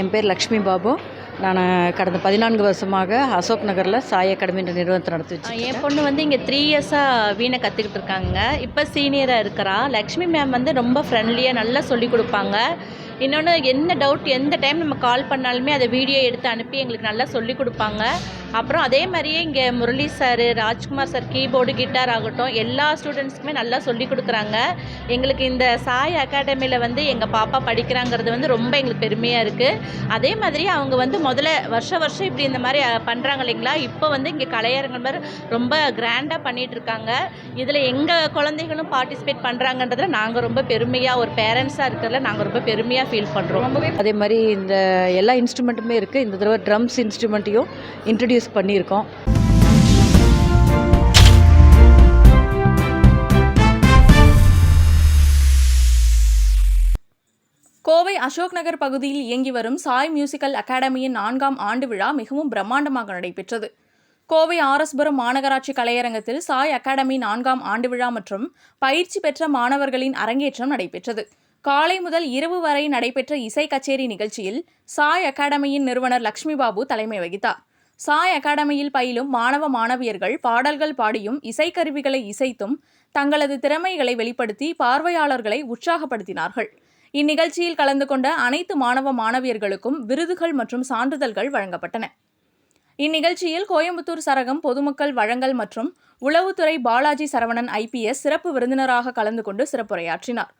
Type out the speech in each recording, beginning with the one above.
என் பேர் லக்ஷ்மி பாபு. நான் கடந்த பதினான்கு வருஷமாக அசோக் நகரில் சாய் அகாடமி என்ற நிறுவனத்தை நடத்தி வச்சு என் பொண்ணு வந்து இங்கே த்ரீ இயர்ஸாக வீணை கற்றுக்கிட்டு இருக்காங்க. இப்போ சீனியராக இருக்கிறா. லக்ஷ்மி மேம் வந்து ரொம்ப ஃப்ரெண்ட்லியாக நல்லா சொல்லி கொடுப்பாங்க. இன்னொன்று என்ன டவுட் எந்த டைம் நம்ம கால் பண்ணாலுமே அதை வீடியோ எடுத்து அனுப்பி எங்களுக்கு நல்லா சொல்லி கொடுப்பாங்க. அப்புறம் அதே மாதிரியே இங்கே Murali sir Rajkumar sir keyboard guitar ஆகட்டும் எல்லா ஸ்டூடெண்ட்ஸ்க்குமே நல்லா சொல்லி கொடுக்குறாங்க. எங்களுக்கு இந்த சாய் அகாடமியில் வந்து எங்கள் பாப்பா படிக்கிறாங்கிறது வந்து ரொம்ப எங்களுக்கு பெருமையாக இருக்குது அதே மாதிரி அவங்க வந்து முதல்ல வருஷம் வருஷம் இப்படி இந்த மாதிரி பண்ணுறாங்க இல்லைங்களா? இப்போ வந்து இங்கே கலையரங்கம் மாதிரி ரொம்ப கிராண்டாக பண்ணிட்டு இருக்காங்க. இதில் எங்கள் குழந்தைகளும் பார்ட்டிசிபேட் பண்ணுறாங்கன்றதுல நாங்கள் ரொம்ப பெருமையாக ஒரு பேரண்ட்ஸாக இருக்கிறதுல நாங்கள் ரொம்ப பெருமையாக ஃபீல் பண்ணுறோம் ரொம்பவே அதே மாதிரி இந்த எல்லா இன்ஸ்ட்ருமெண்ட்டுமே இருக்குது இந்த தடவை ட்ரம்ஸ் இன்ஸ்ட்ருமெண்ட்டையும் இன்ட்ரடியூஸ் பண்ணியிருக்கோம். கோவை அசோக் நகர் பகுதியில் இயங்கி வரும் சாய் மியூசிக்கல் அகாடமியின் நான்காம் ஆண்டு விழா மிகவும் பிரம்மாண்டமாக நடைபெற்றது. கோவை ஆரஸ்புரம் மாநகராட்சி கலையரங்கத்தில் சாய் அகாடமி நான்காம் ஆண்டு விழா மற்றும் பயிற்சி பெற்ற மாணவர்களின் அரங்கேற்றம் நடைபெற்றது. காலை முதல் இரவு வரை நடைபெற்ற இசை கச்சேரி நிகழ்ச்சியில் சாய் அகாடமியின் நிறுவனர் லக்ஷ்மி பாபு தலைமை வகித்தார். சாய் அகாடமியில் பயிலும் மாணவ மாணவியர்கள் பாடல்கள் பாடியும் இசைக்கருவிகளை இசைத்தும் தங்களது திறமைகளை வெளிப்படுத்தி பார்வையாளர்களை உற்சாகப்படுத்தினார்கள். இந்நிகழ்ச்சியில் கலந்து கொண்ட அனைத்து மாணவ மாணவியர்களுக்கும் விருதுகள் மற்றும் சான்றிதழ்கள் வழங்கப்பட்டன. இந்நிகழ்ச்சியில் கோயம்புத்தூர் சரகம் பொதுமக்கள் வழங்கல் மற்றும் உளவுத்துறை பாலாஜி சரவணன் ஐபிஎஸ் சிறப்பு விருந்தினராக கலந்து கொண்டு சிறப்புரையாற்றினார்.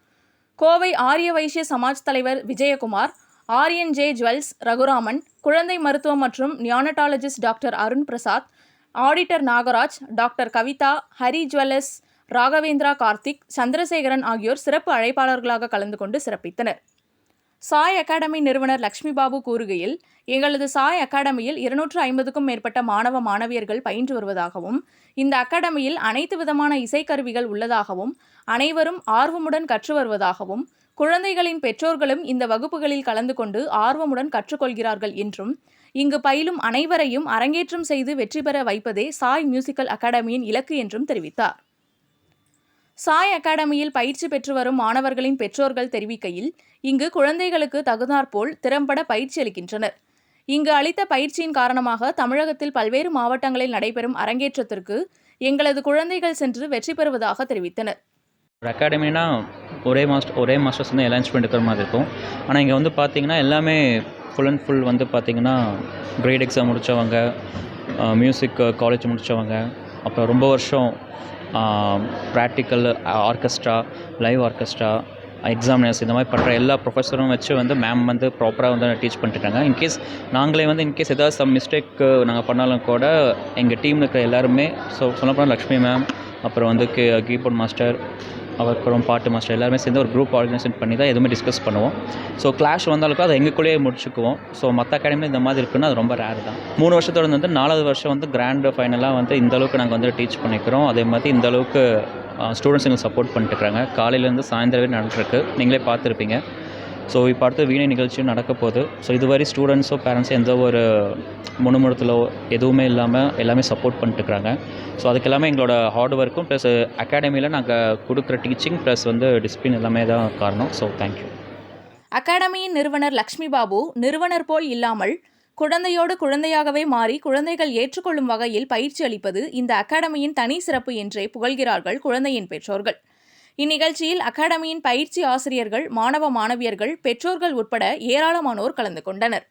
கோவை ஆரிய வைசிய சமாஜ் தலைவர் விஜயகுமார் ஆரியன் ஜே ஜுவல்ஸ் ரகுராமன் குழந்தை மருத்துவம் மற்றும் neonatologist doctor Arun Prasad auditor Nagaraj doctor Kavitha Hari jewellers Raghavendra Karthik Chandrasekaran ஆகியோர் சிறப்பு அழைப்பாளர்களாக கலந்து கொண்டு சிறப்பித்தனர். சாய் அகாடமி நிறுவனர் லக்ஷ்மி பாபு கூறுகையில் எங்களது சாய் அகாடமியில் இருநூற்று ஐம்பதுக்கும் மேற்பட்ட மாணவ மாணவியர்கள் பயின்று வருவதாகவும் இந்த அகாடமியில் அனைத்து விதமான இசைக்கருவிகள் உள்ளதாகவும் அனைவரும் ஆர்வமுடன் கற்று வருவதாகவும் குழந்தைகளின் பெற்றோர்களும் இந்த வகுப்புகளில் கலந்து கொண்டு ஆர்வமுடன் கற்றுக்கொள்கிறார்கள் என்றும் இங்கு பயிலும் அனைவரையும் அரங்கேற்றம் செய்து வெற்றி பெற வைப்பதே சாய் மியூசிக்கல் அகாடமியின் இலக்கு என்றும் தெரிவித்தார். சாய் அகாடமியில் பயிற்சி பெற்று வரும் மாணவர்களின் பெற்றோர்கள் தெரிவிக்கையில் இங்கு குழந்தைகளுக்கு தகுந்தாற்போல் திறம்பட பயிற்சி அளிக்கின்றனர். இங்கு அளித்த பயிற்சியின் காரணமாக தமிழகத்தில் பல்வேறு மாவட்டங்களில் நடைபெறும் அரங்கேற்றத்திற்கு எங்களது குழந்தைகள் சென்று வெற்றி பெறுவதாக தெரிவித்தனர். ஒரு அகாடமினா ஒரே மாஸ்டர் ஒரே மாஸ்டர்ஸ் வந்து எல்லா பண்ணிக்கிற இருக்கிற மாதிரி இருக்கும். ஆனால் இங்கே வந்து பார்த்தீங்கன்னா எல்லாமே ஃபுல் அண்ட் ஃபுல் வந்து பார்த்தீங்கன்னா கிரேட் எக்ஸாம் முடித்தவங்க மியூசிக் காலேஜ் முடித்தவங்க அப்புறம் ரொம்ப வருஷம் practical orchestra live orchestra examiners இந்த மாதிரி பண்ணுற எல்லா ப்ரொஃபஸரும் வச்சு வந்து மேம் வந்து ப்ராப்பராக வந்து டீச் பண்ணிட்டுருக்காங்க இன்கேஸ் நாங்களே வந்து இன்கேஸ் ஏதாவது சம் மிஸ்டேக் நாங்கள் பண்ணாலும் கூட எங்கள் டீமில் இருக்கிற எல்லாருமே ஸோ சொல்லப்போனால் லக்ஷ்மி மேம் அப்புறம் வந்து கீபோர்ட் மாஸ்டர் அப்புறம் பாட்டு மாஸ்டர் எல்லாருமே சேர்ந்து ஒரு குரூப் ஆர்கனைசேஷன் பண்ணி தான் எதுவுமே டிஸ்கஸ் பண்ணுவோம். ஸோ கிளாஷ் வந்தாலுக்கும் அதை எங்களுக்குள்ளேயே முடிச்சுக்குவோம். ஸோ மற்ற அகாடமியில் இந்த மாதிரி இருக்குன்னா அது ரொம்ப ரேர் தான். மூணு வருஷத்தோட வந்து நாலாவது வருஷம் வந்து கிராண்டு ஃபைனலாக வந்து இந்த அளவுக்கு நாங்கள் வந்து டீச் பண்ணிக்கிறோம். அதே மாதிரி இந்த அளவுக்கு ஸ்டூடெண்ட்ஸ் எங்களுக்கு சப்போர்ட் பண்ணிட்டுருக்காங்க. காலையிலேருந்து சாயந்தரமே நடந்துருக்கு. நீங்களே பார்த்துருப்பீங்க. ஸோ இப்போ அடுத்து வீணை நிகழ்ச்சியும் நடக்க போகுது. ஸோ இதுவரை ஸ்டூடெண்ட்ஸோ பேரண்ட்ஸோ எந்த ஒரு முணுமுணுத்தலோ எதுவுமே இல்லாமல் எல்லாமே சப்போர்ட் பண்ணிட்டுருக்காங்க ஸோ அதுக்கு எல்லாமே எங்களோட ஹார்ட் ஒர்க்கும் ப்ளஸ் அகாடமியில் நாங்கள் கொடுக்குற டீச்சிங் ப்ளஸ் வந்து டிசிப்ளின் எல்லாமே தான் காரணம். ஸோ தேங்க்யூ அகாடமியின் நிறுவனர் லக்ஷ்மி பாபு நிறுவனர் போல் இல்லாமல் குழந்தையோடு குழந்தையாகவே மாறி குழந்தைகள் ஏற்றுக்கொள்ளும் வகையில் பயிற்சி அளிப்பது இந்த அகாடமியின் தனி சிறப்பு என்றே புகழ்கிறார்கள் குழந்தையின் பெற்றோர்கள். இந்நிகழ்ச்சியில் அகாடமியின் பயிற்சி ஆசிரியர்கள் மாணவ மாணவியர்கள் பெற்றோர்கள் உட்பட ஏராளமானோர் கலந்து கொண்டனர்.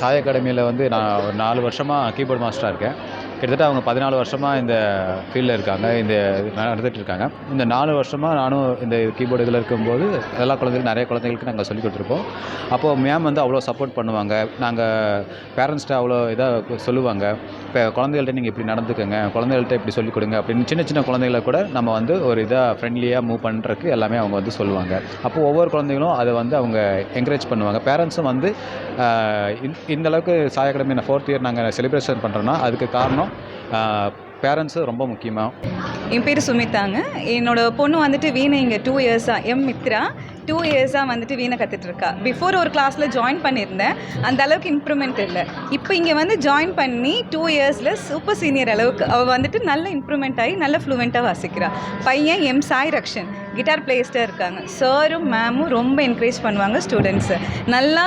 சாய் அகாடமியில் வந்து நான் ஒரு நாலு வருஷமாக கீபோர்ட் மாஸ்டராக இருக்கேன். கிட்டத்தட்ட அவங்க பதினாலு வருஷமாக இந்த ஃபீல்டில் இருக்காங்க. இந்த நடந்துகிட்டு இருக்காங்க. இந்த நாலு வருஷமாக நானும் இந்த கீபோர்டு இதில் இருக்கும்போது எல்லா குழந்தைகளும் நிறைய குழந்தைகளுக்கு நாங்கள் சொல்லி கொடுத்துருப்போம். அப்போது மேம் வந்து அவ்வளோ சப்போர்ட் பண்ணுவாங்க. நாங்கள் பேரண்ட்ஸ்கிட்ட அவ்வளோ இதாக சொல்லுவாங்க. இப்போ குழந்தைகள்கிட்ட நீங்கள் இப்படி நடந்துக்கோங்க. குழந்தைகள்கிட்ட இப்படி சொல்லிக் கொடுங்க அப்படின்னு சின்ன சின்ன குழந்தைகளை கூட நம்ம வந்து ஒரு இதாக ஃப்ரெண்ட்லியாக மூவ் பண்ணுறதுக்கு எல்லாமே அவங்க வந்து சொல்லுவாங்க. அப்போது ஒவ்வொரு குழந்தைகளும் அதை வந்து அவங்க என்கரேஜ் பண்ணுவாங்க. பேரண்ட்ஸும் வந்து இந்த- அளவுக்கு சாய் அகாடமி நான் ஃபோர்த் இயர் நாங்கள் செலிப்ரேஷன் பண்ணுறோன்னா அதுக்கு காரணம் பேரண்ட்ஸு ரொம்ப முக்கியமாக என் பேர் சுமிதாங்க. என்னோட பொண்ணு வந்துட்டு வீணை இங்கே டூ இயர்ஸாக எம் மித்ரா. டூ இயர்ஸாக வந்துட்டு வீணை கற்றுட்ருக்கா பிஃபோர் ஒரு கிளாஸில் ஜாயின் பண்ணியிருந்தேன். அந்த அளவுக்கு இம்ப்ரூவ்மெண்ட் இல்லை. இப்போ இங்கே வந்து ஜாயின் பண்ணி டூ இயர்ஸில் சூப்பர் சீனியர் அளவுக்கு. அவள் வந்துட்டு நல்ல இம்ப்ரூவ்மெண்ட் ஆகி நல்ல ஃப்ளூவெண்ட்டாக வாசிக்கிறாள் பையன் எம் சாய் ரக்ஷன். கிட்டார் பிளேயர்ஸ்டாக இருக்காங்க. சாரும் மேமும் ரொம்ப என்கரேஜ் பண்ணுவாங்க ஸ்டூடெண்ட்ஸை நல்லா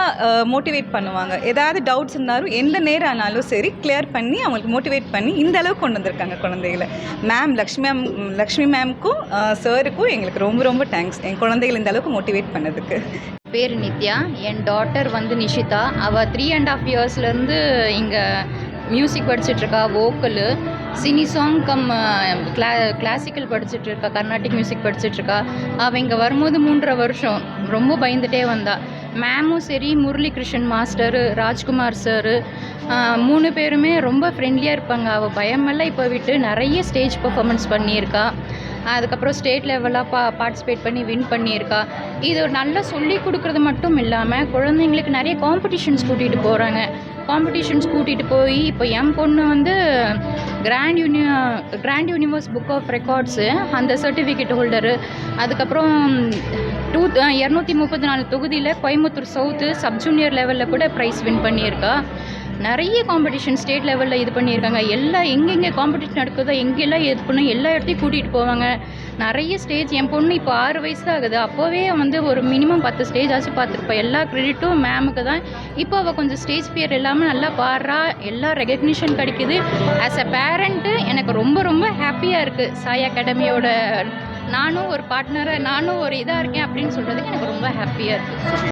மோட்டிவேட் பண்ணுவாங்க. ஏதாவது டவுட்ஸ் இருந்தாலும் எந்த நேரம் ஆனாலும் சரி கிளியர் பண்ணி அவங்களுக்கு மோட்டிவேட் பண்ணி இந்த அளவுக்கு கொண்டு வந்திருக்காங்க குழந்தைகளை. மேம் லக்ஷ்மி மேம் லக்ஷ்மி மேம்க்கும் சாருக்கும் எங்களுக்கு ரொம்ப ரொம்ப தேங்க்ஸ் என் குழந்தைகள் இந்த அளவுக்கு மோட்டிவேட் பண்ணதுக்கு. பேர் நித்யா. என் டாட்டர் வந்து நிஷிதா. அவள் த்ரீ அண்ட் ஆஃப் இயர்ஸ்லேருந்து இங்கே மியூசிக் படிச்சிட்ருக்கா வோக்கலு சினி சாங் கம் கிளா கிளாசிக்கல் படிச்சிட்ருக்கா கர்நாடிக் மியூசிக் படிச்சிட்ருக்கா அவள் இங்கே வரும்போது மூன்றரை வருஷம். ரொம்ப பயந்துட்டே வந்தா. மேமும் சரி முரளி கிருஷ்ணன் மாஸ்டரு ராஜ்குமார் சாரு மூணு பேருமே ரொம்ப ஃப்ரெண்ட்லியாக இருப்பாங்க. அவள் பயமெல்லாம் இப்போ விட்டு நிறைய ஸ்டேஜ் பர்ஃபாமன்ஸ் பண்ணியிருக்கா. அதுக்கப்புறம் ஸ்டேட் லெவலாக பா பார்ட்டிசிபேட் பண்ணி வின் பண்ணியிருக்கா. இது நல்லா சொல்லி கொடுக்குறது மட்டும் இல்லாமல் குழந்தைங்களுக்கு நிறைய காம்படிஷன்ஸ் கூட்டிகிட்டு போகிறாங்க காம்படிஷன்ஸ் கூட்டிகிட்டு போய் இப்போ என் பொண்ணு வந்து grand uni grand universe book of records அந்த சர்டிஃபிகேட் ஹோல்டரு அதுக்கப்புறம் டூ இரநூத்தி முப்பத்தி நாலு தொகுதியில் கோயம்புத்தூர் சவுத்து சப் ஜூனியர் லெவலில் கூட ப்ரைஸ் வின் பண்ணியிருக்கா. நிறைய காம்படிஷன் ஸ்டேட் லெவலில் இது பண்ணியிருக்காங்க. எல்லா எங்கெங்கே காம்படிஷன் நடக்குதோ எங்கெல்லாம் இது பண்ணும் எல்லா இடத்தையும் கூட்டிகிட்டு போவாங்க. நிறைய ஸ்டேஜ் என் பொண்ணு இப்போ ஆறு வயசு ஆகுது. அப்போவே வந்து ஒரு மினிமம் பத்து ஸ்டேஜ் ஆச்சு பார்த்துருப்பா. எல்லா க்ரெடிட்டும் மேமுக்கு தான். இப்போ அவள் கொஞ்சம் ஸ்டேஜ் ஃபியர் இல்லாமல் நல்லா பாடுறா. எல்லா ரெகக்னிஷன் கிடைக்குது. ஆஸ் அ பேரண்ட்டு எனக்கு ரொம்ப ரொம்ப ஹாப்பியாக இருக்குது சாய் அகாடமியோட நானும் ஒரு பார்ட்னராக நானும் ஒரு இதாக இருக்கேன் அப்படின்னு சொல்கிறதுக்கு எனக்கு ரொம்ப ஹாப்பியாக இருக்குது